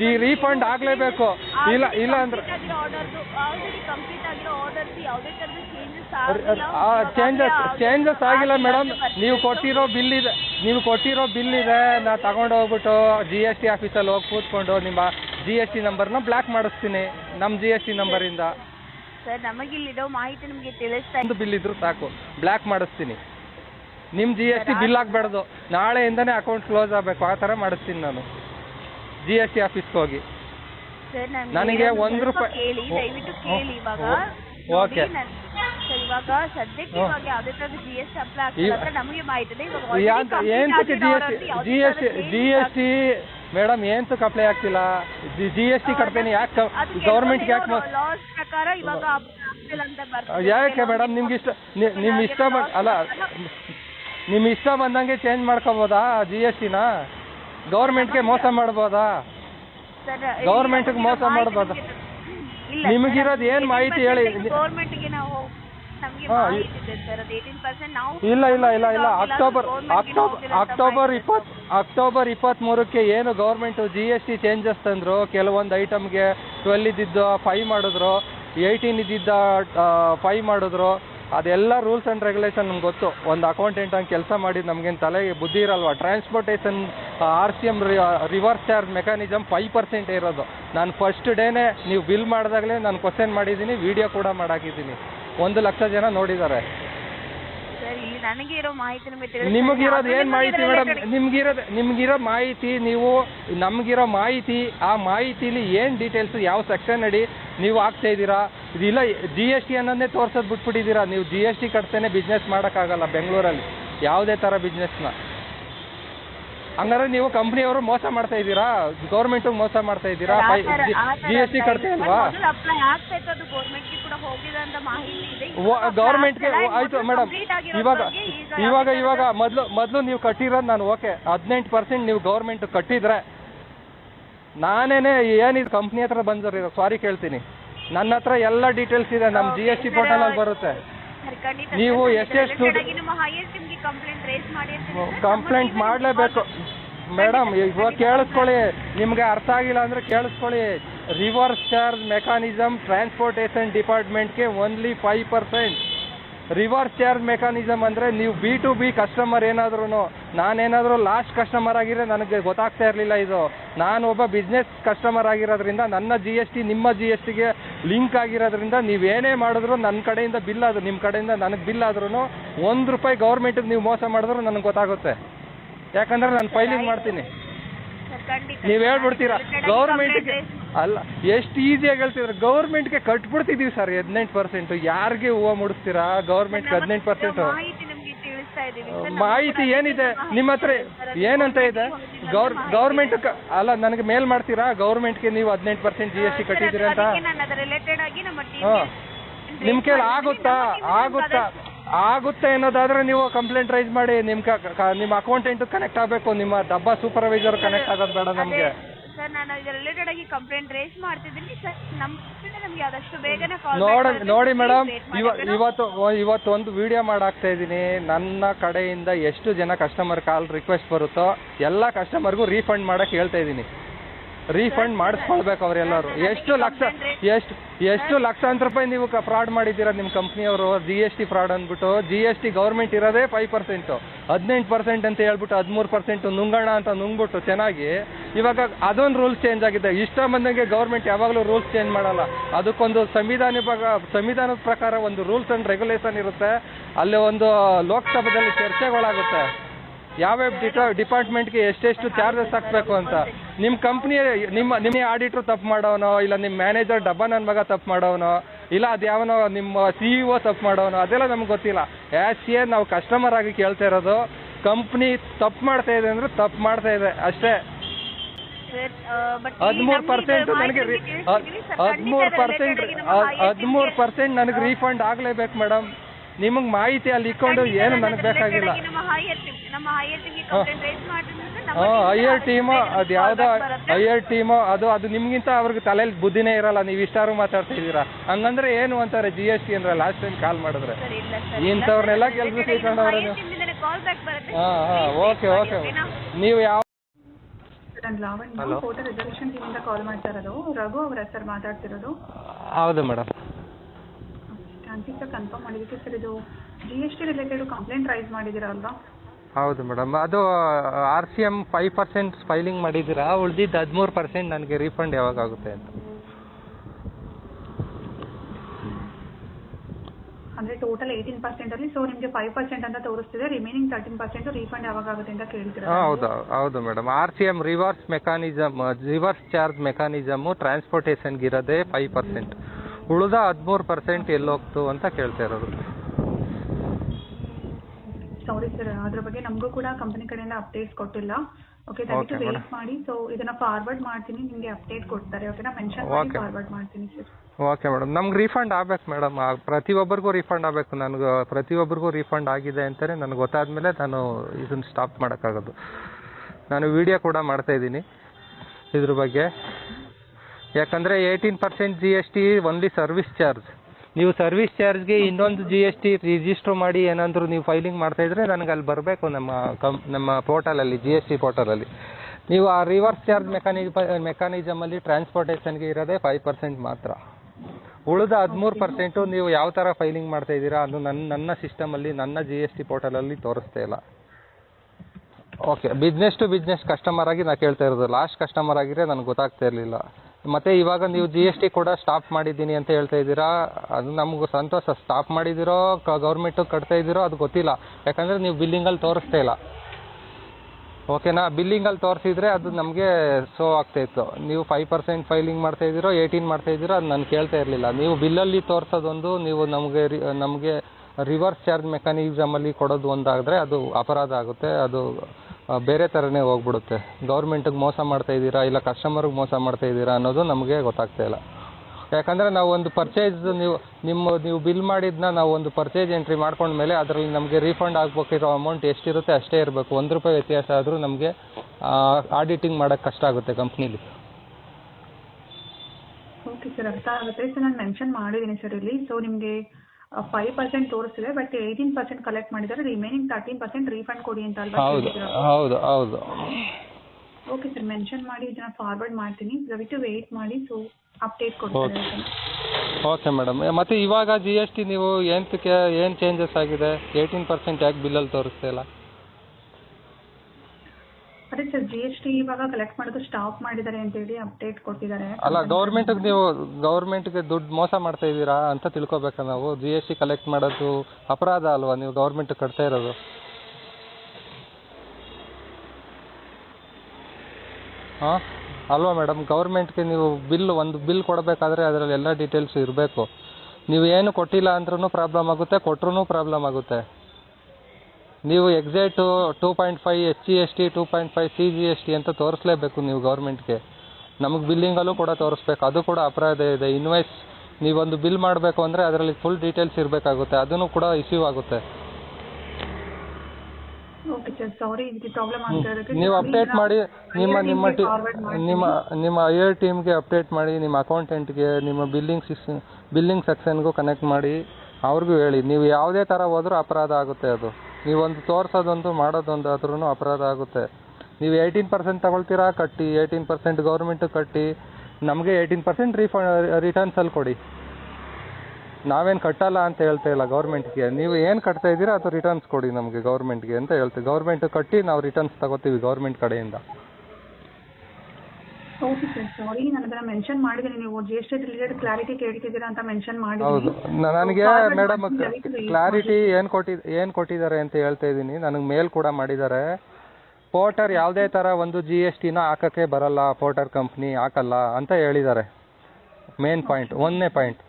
ಜಿ ರೀಫಂಡ್ ಆಗಲೇಬೇಕು. ಇಲ್ಲ ಇಲ್ಲ ಅಂದ್ರೆ ಚೇಂಜಸ್ ಚೇಂಜಸ್ ಆಗಿಲ್ಲ ಮೇಡಮ್. ನೀವು ಕೊಟ್ಟಿರೋ ಬಿಲ್ ಇದೆ ನೀವು ಕೊಟ್ಟಿರೋ ಬಿಲ್ ಇದೆ ನಾ ತಗೊಂಡು ಹೋಗ್ಬಿಟ್ಟು ಜಿ ಎಸ್ ಟಿ ಆಫೀಸಲ್ಲಿ ಹೋಗಿ ಕೂತ್ಕೊಂಡು ನಿಮ್ಮ ಜಿ ಎಸ್ ಟಿ ನಂಬರ್ನ ಬ್ಲಾಕ್ ಮಾಡಿಸ್ತೀನಿ ನಮ್ಮ ಜಿ ಎಸ್ ಟಿ ನಂಬರಿಂದ ಸರ್ ನಮಗಿಲ್ಲಿರೋ ಮಾಹಿತಿ ನಿಮಗೆ ತಿಳಿಸ್ತಾ ಒಂದು ಬಿಲ್ ಇದ್ರು ಸಾಕು ಬ್ಲಾಕ್ ಮಾಡಿಸ್ತೀನಿ. ನಿಮ್ಮ ಜಿ ಎಸ್ ಟಿ ಬಿಲ್ ಆಗಬಾರ್ದು ನಾಳೆಯಿಂದನೇ ಅಕೌಂಟ್ ಕ್ಲೋಸ್ ಆಗಬೇಕು ಆ ಥರ ಮಾಡಿಸ್ತೀನಿ ನಾನು. ಜಿ ಎಸ್ ಟಿ ಆಫೀಸ್ಗೆ ಹೋಗಿ. ಸರ್ ನನಗೆ ಒಂದ್ ರೂಪಾಯಿ- ಕೇಳಿ ದಯವಿಟ್ಟು ಕೇಳಿ ಇವಾಗ. ನೋಡಿ, ಓಕೆ. ನನ್- ಸರ್ ಇವಾಗ ಸದ್ಯಕ್ಕೆ ಓ. ಇವಾಗ ಯಾವುದೇ ಥರದ ಜಿ ಎಸ್ ಟಿ ಅಪ್ಲೈ ಇವ- ಆಗ್ತದೆ ನಮಗೆ ಮಾಹಿತಿ ಇದೆ. ಇವಾಗ already ಯಾಂತ complete ಏಂತಕ್ಕೆ ಜಿ ಆಗಿರೋ ಎಸ್ ಟಿ ಯಾವುದೇ G S T G S T madam ಏಂತಕ್ಕೆ comply ಆಗ್ತಿಲ್ಲ? ಜಿ ಎಸ್ ಟಿ ಕಟ್ತೇನೆ ಯಾಕೆ ಗವರ್ಮೆಂಟ್ ಗೌರ್ಮೆಂಟ್ಗೆ ಯಾಕೆ ಪ್ರಕಾರ ಇವಾಗ. ಯಾಕೆ ಮೇಡಮ್ ನಿಮ್ಗೆ ಇಷ್ಟ ನಿಮ್ ಇಷ್ಟ ಅಲ್ಲ ನಿಮ್ ಇಷ್ಟ ಬಂದಂಗೆ ಚೇಂಜ್ ಮಾಡ್ಕೋಬೋದಾ ಜಿ ಎಸ್ ಟಿನ ಗೌರ್ಮೆಂಟ್ಗೆ ಮೋಸ ಮಾಡ್ಬೋದಾ? ಗೌರ್ಮೆಂಟ್ಗೆ ಮೋಸ ಮಾಡ್ಬೋದಾ? ನಿಮಗಿರೋದು ಏನು ಮಾಹಿತಿ ಹೇಳಿ? ನಮಗೆ ಹಾ, ಮಾಹಿತಿ ಇದೆ ಸರ್ ಅದು ಏಯ್ಟೀನ್ ಪರ್ಸೆಂಟ್ ನಾವು ಇಲ್ಲ ಇಲ್ಲ ಇಲ್ಲ ಇಲ್ಲ. ಅಕ್ಟೋಬರ್ ಅಕ್ಟೋಬರ್ ಅಕ್ಟೋಬರ್ ಇಪ್ಪತ್ ಇಪ್ಪತ್ತು ಅಕ್ಟೋಬರ್ ಇಪ್ಪತ್ತ್ಮೂರಕ್ಕೆ ಏನು government G S T changes ತಂದ್ರು? ಕೆಲವೊಂದು ಐಟಮ್ಗೆ ಟ್ವೆಲ್ ಇದ್ದಿದ್ದು ಫೈವ್ ಮಾಡಿದ್ರು. ಏಯ್ಟೀನ್ ಇದ್ದಿದ್ದ ಫೈವ್ ಮಾಡಿದ್ರು. ಅದೆಲ್ಲ ರೂಲ್ಸ್ ಆ್ಯಂಡ್ ರೆಗ್ಯುಲೇಷನ್ ನಮ್ಗೆ ಗೊತ್ತು. ಒಂದು ಅಕೌಂಟೆಂಟ್ ಹಂಗೆ ಕೆಲಸ ಮಾಡಿದ್ದು ನಮಗೇನು ತಲೆಗೆ ಬುದ್ಧಿ ಇರಲ್ವಾ? Transportation R C M reverse charge mechanism five percent ಇರೋದು. ನಾನು ಫಸ್ಟ್ ಡೇನೇ ನೀವು ಬಿಲ್ ಮಾಡಿದಾಗಲೇ ನಾನು ಕ್ವಶನ್ ಮಾಡಿದ್ದೀನಿ ವಿಡಿಯೋ ಕೂಡ ಮಾಡಾಕಿದ್ದೀನಿ. ಒಂದು ಲಕ್ಷ ಜನ ನೋಡಿದ್ದಾರೆ. ಸರ್ ಇಲ್ಲಿ ನನಗೆ ಮಾಹಿತಿ ನಿಮಗೆ ನಿಮಗಿರೋದು. ಏನು ಮಾಹಿತಿ ಮೇಡಮ್? ನಿಮ್ಗಿರೋದು ನಿಮ್ಗಿರೋ ಮಾಹಿತಿ ನೀವು ನಮ್ಗಿರೋ ಮಾಹಿತಿ ಆ ಮಾಹಿತಿಲಿ ಏನ್ ಡೀಟೇಲ್ಸ್ ಯಾವ ಸೆಕ್ಷನ್ ಅಡಿ ನೀವು ಆಗ್ತಾ ಇದ್ದೀರಾ? ಇದಿಲ್ಲ ಜಿ ಎಸ್ ಟಿ ಅನ್ನೋದೇ ತೋರ್ಸೋದು ಬಿಟ್ಬಿಟ್ಟಿದ್ದೀರಾ? ನೀವು ಜಿ ಎಸ್ ಟಿ ಕಟ್ತೇನೆ ಬಿಸ್ನೆಸ್ ಮಾಡೋಕ್ಕಾಗಲ್ಲ ಬೆಂಗಳೂರಲ್ಲಿ ಯಾವುದೇ ಥರ ಬಿಸ್ನೆಸ್ನ ಹಂಗಾದ್ರೆ ನೀವು ಕಂಪ್ನಿಯವರು ಮೋಸ ಮಾಡ್ತಾ ಇದ್ದೀರಾ? ಗೌರ್ಮೆಂಟ್ ಮೋಸ ಮಾಡ್ತಾ ಇದ್ದೀರಾ? G S T. ಕಟ್ತಾ ಇಲ್ವಾ? ಗೌರ್ಮೆಂಟ್ಗೆ ಆಯ್ತು ಮೇಡಮ್ ಇವಾಗ ಇವಾಗ ಇವಾಗ ಮೊದಲು ಮೊದಲು ನೀವು ಕಟ್ಟಿರೋದು ನಾನು ಓಕೆ. ಹದಿನೆಂಟು ಪರ್ಸೆಂಟ್ ನೀವು ಗೌರ್ಮೆಂಟ್ ಕಟ್ಟಿದ್ರೆ ನಾನೇನೆ ಏನಿದು ಕಂಪ್ನಿ ಹತ್ರ ಬಂದಿರೋ ಸಾರಿ ಕೇಳ್ತೀನಿ. ನನ್ನ ಹತ್ರ ಎಲ್ಲ ಡೀಟೇಲ್ಸ್ ಇದೆ ನಮ್ಮ ಜಿ ಎಸ್ ಟಿ ಪೋರ್ಟಲಲ್ಲಿ ಬರುತ್ತೆ. ನೀವು ಎಷ್ಟೆಷ್ಟು ದುಡ್ಡು- ನಿಮ್ಮ ಹೈಯೆಸ್ಟ್ ನಿಮಗೆ ಕಂಪ್ಲೇಂಟ್ ರೇಸ್ ಮಾಡಿ ಕಂಪ್ಲೇಂಟ್ ಮಾಡಲೇಬೇಕು. ಮೇಡಮ್ ಇವಾಗ ಕೇಳಿಸ್ಕೊಳ್ಳಿ. ನಿಮಗೆ ಅರ್ಥ ಆಗಿಲ್ಲ ಅಂದರೆ ಕೇಳಿಸ್ಕೊಳ್ಳಿ. Reverse charge mechanism transportation ಡಿಪಾರ್ಟ್ಮೆಂಟ್ಗೆ only five percent reverse charge mechanism ಅಂದರೆ ನೀವು ಬಿ ಟು ಬಿ ಕಸ್ಟಮರ್ ಏನಾದ್ರೂ ನಾನೇನಾದರೂ ಲಾಸ್ಟ್ ಕಸ್ಟಮರ್ ಆಗಿದ್ರೆ ನನಗೆ ಗೊತ್ತಾಗ್ತಾ ಇರಲಿಲ್ಲ ಇದು. ನಾನು ಒಬ್ಬ ಬಿಸ್ನೆಸ್ ಕಸ್ಟಮರ್ ಆಗಿರೋದ್ರಿಂದ ನನ್ನ ಜಿ ಎಸ್ ಟಿ ನಿಮ್ಮ ಜಿ ಎಸ್ ಟಿಗೆ ಲಿಂಕ್ ಆಗಿರೋದ್ರಿಂದ ನೀವು ಏನೇ ಮಾಡಿದ್ರು ನನ್ನ ಕಡೆಯಿಂದ ಬಿಲ್ ಆದ್ರು ನಿಮ್ಮ ಕಡೆಯಿಂದ ನನಗೆ ಬಿಲ್ ಆದ್ರೂ ಒಂದು ರೂಪಾಯಿ ಗೌರ್ಮೆಂಟಿಗೆ ನೀವು ಮೋಸ ಮಾಡಿದ್ರು ನನಗೆ ಗೊತ್ತಾಗುತ್ತೆ. ಯಾಕಂದ್ರೆ ನಾನು ಫೈಲಿಂಗ್ ಮಾಡ್ತೀನಿ. ನೀವು ಹೇಳ್ಬಿಡ್ತೀರಾ? ಗೌರ್ಮೆಂಟಿಗೆ ಅಲ್ಲ ಎಷ್ಟು ಈಸಿಯಾಗಿ ಹೇಳ್ತಿದ್ರೆ. ಗೌರ್ಮೆಂಟ್ಗೆ ಕಟ್ಬಿಡ್ತಿದೀವಿ ಸರ್ ಹದಿನೆಂಟು ಪರ್ಸೆಂಟು ಯಾರಿಗೆ ಹೂವು ಮುಡಿಸ್ತೀರಾ? ಗೌರ್ಮೆಂಟ್ಗೆ ಹದಿನೆಂಟು ಪರ್ಸೆಂಟು ಮಾಹಿತಿ ಏನಿದೆ? ನಿಮ್ಮ ಹತ್ರ ಏನಂತ ಇದೆ? ಗೌರ್ ಗೌರ್ಮೆಂಟ್ ಅಲ್ಲ ನನಗೆ ಮೇಲ್ ಮಾಡ್ತೀರಾ? ಗೌರ್ಮೆಂಟ್ಗೆ ನೀವು ಹದಿನೆಂಟು ಪರ್ಸೆಂಟ್ ಜಿ ಎಸ್ ಟಿ ಕಟ್ಟಿದ್ದೀರಿ ಅಂತ? ಹಾಂ. ನಿಮ್ಮ ಕೈಲಿ ಆಗುತ್ತಾ? ಆಗುತ್ತಾ ಆಗುತ್ತೆ ಅನ್ನೋದಾದ್ರೆ ನೀವು ಕಂಪ್ಲೇಂಟ್ ರೈಸ್ ಮಾಡಿ ನಿಮ್ಮ ನಿಮ್ಮ ಅಕೌಂಟೆಂಟ್ ಕನೆಕ್ಟ್ ಆಗಬೇಕು ನಿಮ್ಮ ಡಬ್ಬಾ ಸೂಪರ್ವೈಸರ್ ಕನೆಕ್ಟ್ ಆಗೋದು ಬೇಡ ನಮಗೆ. ಸರ್ ನಾನು ಇದರ ರಿಲೇಟೆಡ್ ಆಗಿ ಕಂಪ್ಲೇಂಟ್ ರೇಸ್ ಮಾಡ್ತಿದ್ದೀನಿ. ಸರ್ ನಮ್ಮ ಕಡೆಯಿಂದ ನಮಗೆ ಆದಷ್ಟು ಬೇಗನೆ ಕಾಲ್ ನೋಡಿ ನೋಡಿ ಮೇಡಮ್ ಇವತ್ತು ಇವತ್ತು ಒಂದು ವಿಡಿಯೋ ಮಾಡಾಕ್ತಾ ಇದ್ದೀನಿ. ನನ್ನ ಕಡೆಯಿಂದ ಎಷ್ಟು ಜನ ಕಸ್ಟಮರ್ ಕಾಲ್ ರಿಕ್ವೆಸ್ಟ್ ಬರುತ್ತೋ ಎಲ್ಲ ಕಸ್ಟಮರ್ಗೂ ರೀಫಂಡ್ ಮಾಡಕ್ಕೆ ಹೇಳ್ತಾ ಇದ್ದೀನಿ. ರೀಫಂಡ್ ಮಾಡಿಸ್ಕೊಳ್ಬೇಕು ಅವರೆಲ್ಲರೂ ಎಷ್ಟು ಲಕ್ಷ ಎಷ್ಟು ಎಷ್ಟು ಲಕ್ಷಾಂತರ ರೂಪಾಯಿ ನೀವು ಫ್ರಾಡ್ ಮಾಡಿದ್ದೀರಾ ನಿಮ್ಮ ಕಂಪ್ನಿಯವರು? ಜಿ ಎಸ್ ಟಿ ಫ್ರಾಡ್ ಅಂದ್ಬಿಟ್ಟು ಜಿ ಎಸ್ ಟಿ ಗೌರ್ಮೆಂಟ್ ಇರೋದೇ ಫೈವ್ ಪರ್ಸೆಂಟು ಹದಿನೆಂಟು ಪರ್ಸೆಂಟ್ ಅಂತ ಹೇಳ್ಬಿಟ್ಟು ಹದಿಮೂರು ಪರ್ಸೆಂಟು ನುಂಗೋಣ ಅಂತ ನುಂಗ್ಬಿಟ್ಟು ಚೆನ್ನಾಗಿ ಇವಾಗ ಅದೊಂದು ರೂಲ್ಸ್ ಚೇಂಜ್ ಆಗಿದೆ. ಇಷ್ಟ ಬಂದಂಗೆ ಗೌರ್ಮೆಂಟ್ ಯಾವಾಗಲೂ ರೂಲ್ಸ್ ಚೇಂಜ್ ಮಾಡಲ್ಲ. ಅದಕ್ಕೊಂದು ಸಂವಿಧಾನ ಸಂವಿಧಾನದ ಪ್ರಕಾರ ಒಂದು ರೂಲ್ಸ್ ಆ್ಯಂಡ್ ರೆಗ್ಯುಲೇಷನ್ ಇರುತ್ತೆ. ಅಲ್ಲಿ ಒಂದು ಲೋಕಸಭೆಯಲ್ಲಿ ಚರ್ಚೆಗಳಾಗುತ್ತೆ. ಯಾವ್ಯಾವ ಡಿಟಾ ಡಿಪಾರ್ಟ್ಮೆಂಟ್ಗೆ ಎಷ್ಟೆಷ್ಟು ಚಾರ್ಜಸ್ ಹಾಕಬೇಕು ಅಂತ. ನಿಮ್ಮ ಕಂಪ್ನಿ ನಿಮ್ಮ ನಿಮ್ಮ ಆಡಿಟ್ರು ತಪ್ಪು ಮಾಡೋನೋ ಇಲ್ಲ ನಿಮ್ಮ ಮ್ಯಾನೇಜರ್ ಡಬ್ಬ ನನ್ನ ಮಗ ತಪ್ಪು ಮಾಡೋನೋ ಇಲ್ಲ ಅದು ಯಾವನೋ ನಿಮ್ಮ ಸಿ ಇ ಒ ತಪ್ಪು ಮಾಡೋನೋ ಅದೆಲ್ಲ ನಮ್ಗೆ ಗೊತ್ತಿಲ್ಲ. ಆ್ಯಸ್ ಎ ನಾವು ಕಸ್ಟಮರ್ ಆಗಿ ಕೇಳ್ತಾ ಇರೋದು ಕಂಪ್ನಿ ತಪ್ಪು ಮಾಡ್ತಾ ಇದೆ ಅಂದರೆ ತಪ್ಪು ಮಾಡ್ತಾ ಇದೆ ಅಷ್ಟೇ. ಹದಿಮೂರು ಪರ್ಸೆಂಟ್ ನನಗೆ ಹದಿಮೂರು ಪರ್ಸೆಂಟ್ ಹದಿಮೂರು ಪರ್ಸೆಂಟ್ ನನಗೆ ರೀಫಂಡ್ ಆಗಲೇಬೇಕು ಮೇಡಮ್ ನಿಮಗೆ ಮಾಹಿತಿ ಅಲ್ಲಿ ಇಕ್ಕೊಂಡು ಏನು ನನಗೆ ಬೇಕಾಗಿಲ್ಲ. ನಮ್ಮ ಹೈಯರ್ ಟೀಮ್ ಅದು ಯಾವುದೋ ಹೈಯರ್ ಟೀಮು ಅದು ಅದು ನಿಮ್ಗಿಂತ ಅವ್ರಿಗೆ ತಲೆಯಲ್ಲಿ ಬುದ್ಧಿನೇ ಇರಲ್ಲ ನೀವು ಇಷ್ಟಾರು ಮಾತಾಡ್ತಾ ಇದ್ದೀರಾ ಹಂಗಂದ್ರೆ ಏನು ಅಂತಾರೆ ಜಿ ಎಸ್ ಟಿ ಅಂದ್ರೆ ಲಾಸ್ಟ್ ಟೈಮ್ ಕಾಲ್ ಮಾಡಿದ್ರೆ. ಸರ್ ಇಲ್ಲ ಸರ್ ಇಂಥವ್ರನ್ನೆಲ್ಲ ಕೆಲ್ಸ ನೀವು ಬರುತ್ತೆ. ಹಾಂ ಹಾಂ ಓಕೆ ಓಕೆ ನೀವು ಯಾವ ಹಲೋ ಫೋಟೋ ರಿಸರ್ವೇಷನ್ ಟೀಮಿಂದ ಕಾಲ್ ಮಾಡ್ತಾ ಇರೋದು. ರಘು ಅವರ ಸರ್ ಮಾತಾಡ್ತಿರೋದು. ಹೌದು ಮೇಡಮ್ ಸರ್ ಕನ್ಫರ್ಮ್ ಮಾಡಿದ್ದಕ್ಕೆ ಸರ್ ಇದು G S T related complaint raise ಮಾಡಿದ್ದೀರಾ ಅಲ್ವಾ? ಹೌದು ಮೇಡಮ್ ಅದು R C M five percent filing ಮಾಡಿದ್ದೀರಾ? ಉಳಿದಿದ್ದ ಹದಿಮೂರು ಪರ್ಸೆಂಟ್ ನನಗೆ ರೀಫಂಡ್ ಯಾವಾಗ ಆಗುತ್ತೆ ಅಂತ. ಅಂದರೆ ಟೋಟಲ್ ಏಯ್ಟೀನ್ ಪರ್ಸೆಂಟಲ್ಲಿ ಸೊ ನಿಮಗೆ ಫೈವ್ ಪರ್ಸೆಂಟ್ ಅಂತ ತೋರಿಸ್ತಿದೆ ರಿಮೈನಿಂಗ್ ತರ್ಟೀನ್ ಪರ್ಸೆಂಟ್ ರೀಫಂಡ್ ಯಾವಾಗ ಆಗುತ್ತೆ ಅಂತ ಕೇಳ್ತೀರಾ ಹೌದು ಹೌದು madam R C M reverse mechanism reverse charge mechanism ಟ್ರಾನ್ಸ್ಪೋರ್ಟೇಷನ್ಗೆ ಇರೋದೇ ಫೈವ್ ಪರ್ಸೆಂಟ್ ಉಳಿದ ಹದಿಮೂರು ಪರ್ಸೆಂಟ್ ಎಲ್ಲೋಗ್ತು ಅಂತ ಕೇಳ್ತಾ ಇರೋದು. ಸಾರಿ ಸರ್ ಅದ್ರ ಬಗ್ಗೆ ನಮಗೂ ಕೂಡ ಕಂಪನಿ ಕಡೆಯಿಂದ ಅಪ್ಡೇಟ್ಸ್ ಕೊಟ್ಟಿಲ್ಲ. ಓಕೆ ದಯವಿಟ್ಟು Okay, ವೇಟ್ madam. ಮಾಡಿ. ಸೊ ಇದನ್ನ ಫಾರ್ವರ್ಡ್ ಮಾಡ್ತೀನಿ ನಿಮಗೆ ಅಪ್ಡೇಟ್ ಕೊಡ್ತಾರೆ. ಓಕೆನಾ ಮೆನ್ಷನ್ ಮಾಡಿ Okay. ಫಾರ್ವರ್ಡ್ ಮಾಡ್ತೀನಿ ಸರ್ ಓಕೆ ಮೇಡಮ್ ನಮ್ಗೆ ರೀಫಂಡ್ ಆಗ್ಬೇಕು ಮೇಡಮ್ ಪ್ರತಿಯೊಬ್ಬರಿಗೂ ರೀಫಂಡ್ ಆಗಬೇಕು. ನನಗೆ ಪ್ರತಿಯೊಬ್ಬರಿಗೂ ರೀಫಂಡ್ ಆಗಿದೆ ಅಂತಲೇ ನನಗೆ ಗೊತ್ತಾದ್ಮೇಲೆ ನಾನು ಇದನ್ನು ಸ್ಟಾಪ್ ಮಾಡೋಕ್ಕಾಗೋದು. ನಾನು ವಿಡಿಯೋ ಕೂಡ ಮಾಡ್ತಾ ಇದ್ದೀನಿ. ಇದ್ರ ಬಗ್ಗೆ. ಯಾಕಂದರೆ eighteen percent G S T only service charge ನೀವು ಸರ್ವಿಸ್ ಚಾರ್ಜ್ಗೆ ಇನ್ನೊಂದು ಜಿ ಎಸ್ ಟಿ ರಿಜಿಸ್ಟ್ರ್ ಮಾಡಿ ಏನಾದರೂ ನೀವು ಫೈಲಿಂಗ್ ಮಾಡ್ತಾ ಇದ್ರೆ ನನಗೆ ಅಲ್ಲಿ ಬರಬೇಕು ನಮ್ಮ ಕಂ ನಮ್ಮ ಪೋರ್ಟಲಲ್ಲಿ ಜಿ ಎಸ್ ಟಿ ಪೋರ್ಟಲಲ್ಲಿ ನೀವು ಆ ರಿವರ್ಸ್ ಚಾರ್ಜ್ ಮೆಕ್ಯಾನಿಕ್ ಮೆಕಾನಿಸಮಲ್ಲಿ ಟ್ರಾನ್ಸ್ಪೋರ್ಟೇಷನ್ಗೆ ಇರೋದೇ ಫೈವ್ ಪರ್ಸೆಂಟ್ ಮಾತ್ರ. ಉಳಿದ ಹದಿಮೂರು ಪರ್ಸೆಂಟು ನೀವು ಯಾವ ಥರ ಫೈಲಿಂಗ್ ಮಾಡ್ತಾ ಇದ್ದೀರಾ ಅದು ನನ್ನ ನನ್ನ ಸಿಸ್ಟಮಲ್ಲಿ ನನ್ನ ಜಿ ಎಸ್ ಟಿ ಪೋರ್ಟಲಲ್ಲಿ ತೋರಿಸ್ತಾ ಇಲ್ಲ. Okay business to business customer ಆಗಿ ನಾನು ಕೇಳ್ತಾ ಇರೋದು. ಲಾಸ್ಟ್ ಕಸ್ಟಮರ್ ಆಗಿದ್ರೆ ನನಗೆ ಗೊತ್ತಾಗ್ತಾ ಇರಲಿಲ್ಲ. ಮತ್ತೆ ಇವಾಗ ನೀವು ಜಿ ಎಸ್ ಟಿ ಕೂಡ ಸ್ಟಾಪ್ ಮಾಡಿದ್ದೀನಿ ಅಂತ ಹೇಳ್ತಾ ಇದ್ದೀರಾ? ಅದು ನಮಗೂ ಸಂತೋಷ. ಸ್ಟಾಪ್ ಮಾಡಿದಿರೋ ಕ ಕಟ್ತಾ ಇದ್ದೀರೋ ಅದು ಗೊತ್ತಿಲ್ಲ. ಯಾಕಂದರೆ ನೀವು ಬಿಲ್ಲಿಂಗಲ್ಲಿ ತೋರಿಸ್ತಾ ಇಲ್ಲ. ಓಕೆನಾ ಬಿಲ್ಲಿಂಗಲ್ಲಿ ತೋರಿಸಿದ್ರೆ ಅದು ನಮಗೆ ಶೋ ಆಗ್ತಾ ಇತ್ತು. ನೀವು ಫೈವ್ ಪರ್ಸೆಂಟ್ ಫೈಲಿಂಗ್ ಮಾಡ್ತಾ ಇದ್ದೀರೋ ಏಯ್ಟೀನ್ ಮಾಡ್ತಾ ಇದ್ದೀರೋ, ಅದು ನಾನು ಕೇಳ್ತಾ ಇರಲಿಲ್ಲ. ನೀವು ಬಿಲ್ಲಲ್ಲಿ ತೋರಿಸೋದೊಂದು, ನೀವು ನಮಗೆ ರಿ ನಮಗೆ ರಿವರ್ಸ್ ಚಾರ್ಜ್ ಮೆಕಾನಿಸಮಲ್ಲಿ ಕೊಡೋದು ಒಂದಾದರೆ ಅದು ಅಪರಾಧ ಆಗುತ್ತೆ. ಅದು ಬೇರೆ ಥರನೇ ಹೋಗ್ಬಿಡುತ್ತೆ. ಗೌರ್ಮೆಂಟಿಗೆ ಮೋಸ ಮಾಡ್ತಾ ಇದ್ದೀರಾ, ಇಲ್ಲ ಕಸ್ಟಮರ್ಗೆ ಮೋಸ ಮಾಡ್ತಾ ಇದ್ದೀರಾ ಅನ್ನೋದು ನಮಗೆ ಗೊತ್ತಾಗ್ತಾ ಇಲ್ಲ. ಯಾಕಂದರೆ ನಾವು ಒಂದು ಪರ್ಚೇಸ್ ನೀವು, ನಿಮ್ಮ, ನೀವು ಬಿಲ್ ಮಾಡಿದ್ನ ನಾವು ಒಂದು ಪರ್ಚೇಸ್ ಎಂಟ್ರಿ ಮಾಡ್ಕೊಂಡ್ಮೇಲೆ ಅದರಲ್ಲಿ ನಮಗೆ ರೀಫಂಡ್ ಆಗಬೇಕಿರೋ ಅಮೌಂಟ್ ಎಷ್ಟಿರುತ್ತೆ ಅಷ್ಟೇ ಇರಬೇಕು. ಒಂದು ರೂಪಾಯಿ ವ್ಯತ್ಯಾಸ ಆದರೂ ನಮಗೆ ಆಡಿಟಿಂಗ್ ಮಾಡೋಕ್ಕೆ ಕಷ್ಟ ಆಗುತ್ತೆ ಕಂಪ್ನೀಲಿ ಓಕೆ ಸರ್ ಅರ್ಥ ಆಗುತ್ತೆ. ಸರ್ ನಾನು ಮೆನ್ಷನ್ ಮಾಡಿದ್ದೀನಿ ಸರ್ ಇಲ್ಲಿ. ಸೊ ನಿಮಗೆ ಫೈವ್ ಪರ್ಸೆಂಟ್ ತೋರಿಸ್ತಿದೆ ಬಟ್ ಏಯ್ಟೀನ್ ಪರ್ಸೆಂಟ್ ಕಲೆಕ್ಟ್ ಮಾಡಿದ್ದಾರೆ. ರಿಮೈನಿಂಗ್ ತರ್ಟೀನ್ ಪರ್ಸೆಂಟ್ ರೀಫಂಡ್ ಕೊಡಿ ಅಂತ ಅಲ್ವಾ ಹೌದು ಹೌದು ಹೌದು. ಓಕೆ ಸರ್ ಮೆನ್ಷನ್ ಮಾಡಿ ಇದನ್ನ ಫಾರ್ವರ್ಡ್ ಮಾಡ್ತೀನಿ. ದಯವಿಟ್ಟು ವೇಟ್ ಮಾಡಿ ಸೊ ಅಪ್ಡೇಟ್ ಕೊಡ್ತೀನಿ ಓಕೆ ಮೇಡಮ್ ಮತ್ತೆ ಇವಾಗ ಜಿ ಎಸ್ ಟಿ ನೀವು ಏನ್ ಏನು ಚೇಂಜಸ್ ಆಗಿದೆ? ಏಯ್ಟೀನ್ ಪರ್ಸೆಂಟ್ ಯಾಕೆ ಬಿಲ್ಲಲ್ಲಿ ತೋರಿಸ್ತಾ ಇಲ್ಲ? ಅದೇ ಸರ್ ಜಿ ಎಸ್ ಟಿ ಇವಾಗ ಕಲೆಕ್ಟ್ ಮಾಡೋದು ಸ್ಟಾಪ್ ಮಾಡಿದ್ದಾರೆ ಅಂತೇಳಿ ಅಪ್ಡೇಟ್ ಕೊಟ್ಟಿದ್ದಾರೆ. ಅಲ್ಲ ಗೌರ್ಮೆಂಟ್ ನೀವು ಗೌರ್ಮೆಂಟ್ಗೆ ದುಡ್ಡು ಮೋಸ ಮಾಡ್ತಾ ಇದ್ದೀರಾ ಅಂತ ತಿಳ್ಕೊಬೇಕಾ ನಾವು? ಜಿ ಎಸ್ ಟಿ ಕಲೆಕ್ಟ್ ಮಾಡೋದು ಅಪರಾಧ ಅಲ್ವಾ ನೀವು ಗೌರ್ಮೆಂಟ್ ಕಟ್ತಾ ಇರೋದು? ಹಾಂ? ಅಲ್ವಾ ಮೇಡಮ್ ಗೌರ್ಮೆಂಟ್ಗೆ ನೀವು ಬಿಲ್ ಒಂದು ಬಿಲ್ ಕೊಡಬೇಕಾದ್ರೆ ಅದರಲ್ಲಿ ಎಲ್ಲ ಡೀಟೇಲ್ಸ್ ಇರಬೇಕು. ನೀವು ಏನು ಕೊಟ್ಟಿಲ್ಲ ಅಂದ್ರೂ ಪ್ರಾಬ್ಲಮ್ ಆಗುತ್ತೆ ಕೊಟ್ರೂ ಪ್ರಾಬ್ಲಮ್ ಆಗುತ್ತೆ. ನೀವು excite two point five H G S T two point five C G S T ಅಂತ ತೋರಿಸ್ಲೇಬೇಕು ನೀವು ಗೌರ್ಮೆಂಟ್ಗೆ ನಮಗೆ ಬಿಲ್ಲಿಂಗಲ್ಲೂ ಕೂಡ ತೋರಿಸ್ಬೇಕು. ಅದು ಕೂಡ ಅಪರಾಧ ಇದೆ. ಇನ್ವಾಯ್ಸ್ ನೀವೊಂದು ಬಿಲ್ ಮಾಡಬೇಕು ಅಂದರೆ ಅದರಲ್ಲಿ ಫುಲ್ ಡೀಟೇಲ್ಸ್ ಇರಬೇಕಾಗುತ್ತೆ. ಅದನ್ನು ಕೂಡ ಇಶ್ಯೂ ಆಗುತ್ತೆ. ನೀವು ಅಪ್ಡೇಟ್ ಮಾಡಿ ನಿಮ್ಮ ನಿಮ್ಮ ನಿಮ್ಮ ನಿಮ್ಮ ಐಯರ್ ಟೀಮ್ಗೆ ಅಪ್ಡೇಟ್ ಮಾಡಿ ನಿಮ್ಮ ಅಕೌಂಟೆಂಟ್ಗೆ ನಿಮ್ಮ ಬಿಲ್ಲಿಂಗ್ ಸಿಸ್ ಬಿಲ್ಲಿಂಗ್ ಸೆಕ್ಷನ್ಗೂ ಕನೆಕ್ಟ್ ಮಾಡಿ ಅವ್ರಿಗೂ ಹೇಳಿ. ನೀವು ಯಾವುದೇ ಥರ ಹೋದರೂ ಅಪರಾಧ ಆಗುತ್ತೆ ಅದು. ನೀವೊಂದು ತೋರಿಸೋದೊಂದು ಮಾಡೋದೊಂದು ಆದ್ರೂ ಅಪರಾಧ ಆಗುತ್ತೆ. ನೀವು ಏಯ್ಟೀನ್ ಪರ್ಸೆಂಟ್ ತಗೊಳ್ತೀರಾ, ಕಟ್ಟಿ. ಏಯ್ಟೀನ್ ಪರ್ಸೆಂಟ್ ಗೌರ್ಮೆಂಟ್ ಕಟ್ಟಿ. ನಮಗೆ ಏಯ್ಟೀನ್ ಪರ್ಸೆಂಟ್ ರೀಫಂಡ್ ರಿಟರ್ನ್ಸಲ್ಲಿ ಕೊಡಿ. ನಾವೇನು ಕಟ್ಟಲ್ಲ ಅಂತ ಹೇಳ್ತಾ ಇಲ್ಲ ಗೌರ್ಮೆಂಟ್ಗೆ ನೀವು ಏನು ಕಟ್ತಾ ಇದ್ದೀರಾ ಅದು ರಿಟರ್ನ್ಸ್ ಕೊಡಿ ನಮಗೆ ಗೌರ್ಮೆಂಟ್ಗೆ ಅಂತ ಹೇಳ್ತೀವಿ ಗೌರ್ಮೆಂಟ್ ಕಟ್ಟಿ ನಾವು ರಿಟರ್ನ್ಸ್ ತಗೋತೀವಿ ಗೌರ್ಮೆಂಟ್ ಕಡೆಯಿಂದ. ಓಕೆ ಸರ್ ಸಾರಿ ನಾನು ಅದನ್ನ ಮೆನ್ಷನ್ ಮಾಡಿದ್ದೀನಿ ನೀವು G S T related clarity ಕೇಳ್ತಿದ್ದೀರಾ ಅಂತ ಮೆನ್ಷನ್ ಹೌದು. ಮಾಡಿದ್ದೀನಿ ನ- ನನಗೆ ಮೇಡಮ್ ಕ್ಲಾರಿಟಿ ಏನು ಕೊಟ್ಟಿ ಏನು ಕೊಟ್ಟಿದ್ದಾರೆ ಅಂತ ಹೇಳ್ತಾ ಇದ್ದೀನಿ. ನನಗೆ ಮೇಲ್ ಕೂಡ ಮಾಡಿದ್ದಾರೆ. ಪೋರ್ಟರ್ ಯಾವುದೇ ತರ ಒಂದು ಜಿ ಎಸ್ ಟಿನ ಹಾಕೋಕ್ಕೆ ಬರಲ್ಲ ಪೋರ್ಟರ್ ಕಂಪ್ನಿ ಹಾಕಲ್ಲ ಅಂತ ಹೇಳಿದ್ದಾರೆ. ಮೇನ್ ಪಾಯಿಂಟ್ ಒಂದನೇ point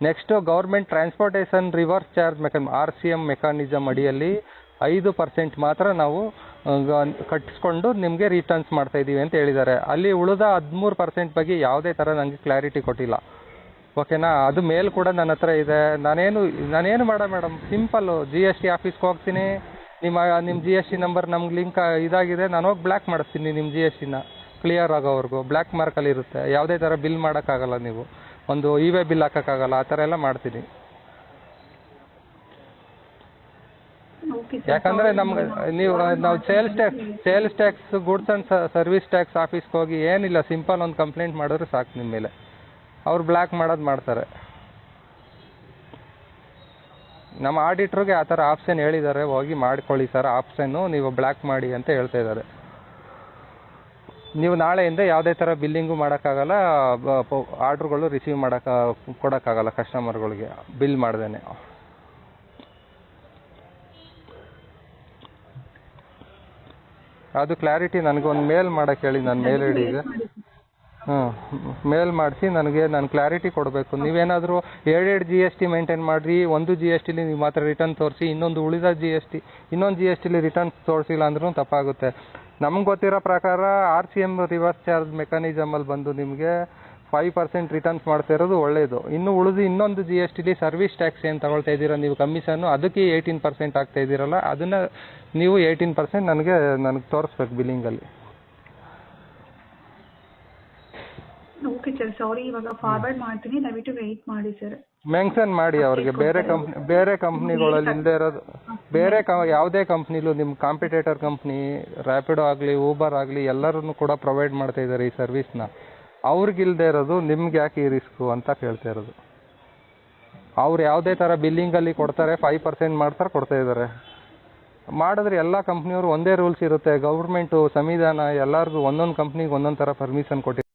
next government transportation reverse charge MECON R C M mechanism ಅಡಿಯಲ್ಲಿ ಐದು ಪರ್ಸೆಂಟ್ ಮಾತ್ರ ನಾವು ಕಟ್ಟಿಸ್ಕೊಂಡು ನಿಮಗೆ ರಿಟರ್ನ್ಸ್ ಮಾಡ್ತಾ ಇದ್ದೀವಿ ಅಂತ ಹೇಳಿದ್ದಾರೆ. ಅಲ್ಲಿ ಉಳಿದ ಹದಿಮೂರು ಪರ್ಸೆಂಟ್ ಬಗ್ಗೆ ಯಾವುದೇ ಥರ ನನಗೆ ಕ್ಲಾರಿಟಿ ಕೊಟ್ಟಿಲ್ಲ. ಓಕೆನಾ ಅದು ಮೇಲ್ ಕೂಡ ನನ್ನ ಹತ್ರ ಇದೆ. ನಾನೇನು ನಾನೇನು ಮಾಡ madam simple G S T ಆಫೀಸ್ಗೆ ಹೋಗ್ತೀನಿ. ನಿಮ್ಮ ನಿಮ್ಮ ಜಿ ಎಸ್ ಟಿ ನಂಬರ್ ನಮ್ಗೆ ಲಿಂಕ್ ಇದಾಗಿದೆ. ನಾನು ಹೋಗಿ ಬ್ಲ್ಯಾಕ್ ಮಾಡಿಸ್ತೀನಿ ನಿಮ್ಮ ಜಿ ಎಸ್ ಟಿನ ಕ್ಲಿಯರ್ ಆಗೋವರೆಗೂ. ಬ್ಲ್ಯಾಕ್ ಮಾರ್ಕಲ್ಲಿ ಇರುತ್ತೆ. ಯಾವುದೇ ಥರ ಬಿಲ್ ಮಾಡೋಕ್ಕಾಗಲ್ಲ ನೀವು. ಒಂದು ಇ ವೇ ಬಿಲ್ ಹಾಕೋಕ್ಕಾಗಲ್ಲ. ಆ ಥರ ಎಲ್ಲ ಮಾಡ್ತೀನಿ. ಓಕೆ ಸರ್ ಯಾಕಂದರೆ ನಮ್ಗೆ ನೀವು ನಾವು sales tax sales tax goods and service tax ಆಫೀಸ್ಗೆ ಹೋಗಿ ಏನಿಲ್ಲ ಸಿಂಪಲ್ ಒಂದು ಕಂಪ್ಲೇಂಟ್ ಮಾಡಿದ್ರೆ ಸಾಕು ನಿಮ್ಮ ಮೇಲೆ. ಅವ್ರು ಬ್ಲ್ಯಾಕ್ ಮಾಡೋದು ಮಾಡ್ತಾರೆ. ನಮ್ಮ ಆಡಿಟ್ರಿಗೆ ಆ ಥರ ಆಪ್ಷನ್ ಹೇಳಿದ್ದಾರೆ ಹೋಗಿ ಮಾಡ್ಕೊಳ್ಳಿ ಸರ್ ಆಪ್ಷನ್ನು ನೀವು ಬ್ಲ್ಯಾಕ್ ಮಾಡಿ ಅಂತ ಹೇಳ್ತಾ ಇದ್ದಾರೆ. ನೀವು ನಾಳೆಯಿಂದ ಯಾವುದೇ ಥರ ಬಿಲ್ಲಿಂಗು ಮಾಡೋಕ್ಕಾಗಲ್ಲ ಆರ್ಡ್ರುಗಳು ರಿಸೀವ್ ಮಾಡೋಕ್ಕೆ ಕೊಡೋಕ್ಕಾಗಲ್ಲ ಕಸ್ಟಮರ್ಗಳಿಗೆ ಬಿಲ್ ಮಾಡ್ದೇನೆ. ಅದು ಕ್ಲಾರಿಟಿ ನನಗೆ ಒಂದು ಮೇಲ್ ಮಾಡಕ್ಕೆ ಹೇಳಿ ನನ್ನ ಮೇಲ್ ಐಡಿಗೆ ಹ್ಞೂ ಮೇಲ್ ಮಾಡಿಸಿ ನನಗೆ ನಾನು ಕ್ಲಾರಿಟಿ ಕೊಡಬೇಕು. ನೀವೇನಾದರೂ ಎರಡೆರಡು ಜಿ ಎಸ್ ಟಿ ಮೇಂಟೈನ್ ಮಾಡಿರಿ ಒಂದು ಜಿ ಎಸ್ ಟಿಲಿ ನೀವು ಮಾತ್ರ ರಿಟರ್ನ್ ತೋರಿಸಿ ಇನ್ನೊಂದು ಉಳಿದ ಜಿ ಎಸ್ ಟಿ ಇನ್ನೊಂದು ಜಿ ಎಸ್ ಟಿಲಿ ರಿಟರ್ನ್ ತೋರಿಸಿಲ್ಲ ಅಂದ್ರೂ ತಪ್ಪಾಗುತ್ತೆ. ನಮ್ಗೆ ಗೊತ್ತಿರೋ ಪ್ರಕಾರ R C M reverse charge ಮೆಕಾನಿಸಮಲ್ಲಿ ಬಂದು ನಿಮಗೆ ಫೈವ್ ಪರ್ಸೆಂಟ್ ರಿಟರ್ನ್ಸ್ ಮಾಡ್ತಾ ಇರೋದು ಒಳ್ಳೆಯದು ಇನ್ನು ಉಳಿದು ಇನ್ನೊಂದು ಜಿ ಎಸ್ ಟಿಲಿ ಸರ್ವಿಸ್ ಟ್ಯಾಕ್ಸ್ ಏನು ತಗೊಳ್ತಾ ಇದ್ದೀರಾ? ನೀವು ಕಮಿಷನ್ನು ಅದಕ್ಕೆ ಏಯ್ಟೀನ್ ಪರ್ಸೆಂಟ್ ಆಗ್ತಾ ಇದ್ದೀರಲ್ಲ ಅದನ್ನು ನೀವು ಏಯ್ಟೀನ್ ಪರ್ಸೆಂಟ್ ನನಗೆ ನನಗೆ ತೋರಿಸ್ಬೇಕು ಬಿಲ್ಲಿಂಗಲ್ಲಿ ಓಕೆ ಸರ್ ಸಾರಿ ಇವಾಗ ಫಾರ್ವರ್ಡ್ ಮಾಡ್ತೀನಿ ದಯವಿಟ್ಟು ವೆಯ್ಟ್ ಮಾಡಿ ಸರ್ ಮೆನ್ಷನ್ ಮಾಡಿ ಅವ್ರಿಗೆ. ಬೇರೆ ಕಂಪ್ನಿ ಬೇರೆ ಕಂಪ್ನಿಗಳಲ್ಲಿ ಇಲ್ಲದೆ ಇರೋದು. ಬೇರೆ ಕ ಯಾವುದೇ ಕಂಪ್ನಿಲೂ ನಿಮ್ಮ ಕಾಂಪಿಟೇಟರ್ ಕಂಪ್ನಿ ರ್ಯಾಪಿಡೋ ಆಗಲಿ ಊಬರ್ ಆಗಲಿ ಎಲ್ಲರೂ ಕೂಡ ಪ್ರೊವೈಡ್ ಮಾಡ್ತಾ ಇದ್ದಾರೆ ಈ ಸರ್ವಿಸ್ನ ಅವ್ರಿಗಿಲ್ದೇ ಇರೋದು ನಿಮ್ಗೆ ಯಾಕೆ ಈ ರಿಸ್ಕು ಅಂತ ಕೇಳ್ತಾ ಇರೋದು. ಅವ್ರು ಯಾವುದೇ ಥರ ಬಿಲ್ಲಿಂಗಲ್ಲಿ ಕೊಡ್ತಾರೆ ಫೈವ್ ಪರ್ಸೆಂಟ್ ಮಾಡ್ತಾರೆ, ಕೊಡ್ತಾ ಇದ್ದಾರೆ. ಮಾಡಿದ್ರೆ ಎಲ್ಲ ಕಂಪ್ನಿಯವರು ಒಂದೇ ರೂಲ್ಸ್ ಇರುತ್ತೆ. ಗೌರ್ಮೆಂಟು ಸಂವಿಧಾನ ಎಲ್ಲರಿಗೂ ಒಂದೊಂದು ಕಂಪ್ನಿಗೆ ಒಂದೊಂದು ಥರ ಪರ್ಮಿಷನ್ ಕೊಟ್ಟಿದ್ದಾರೆ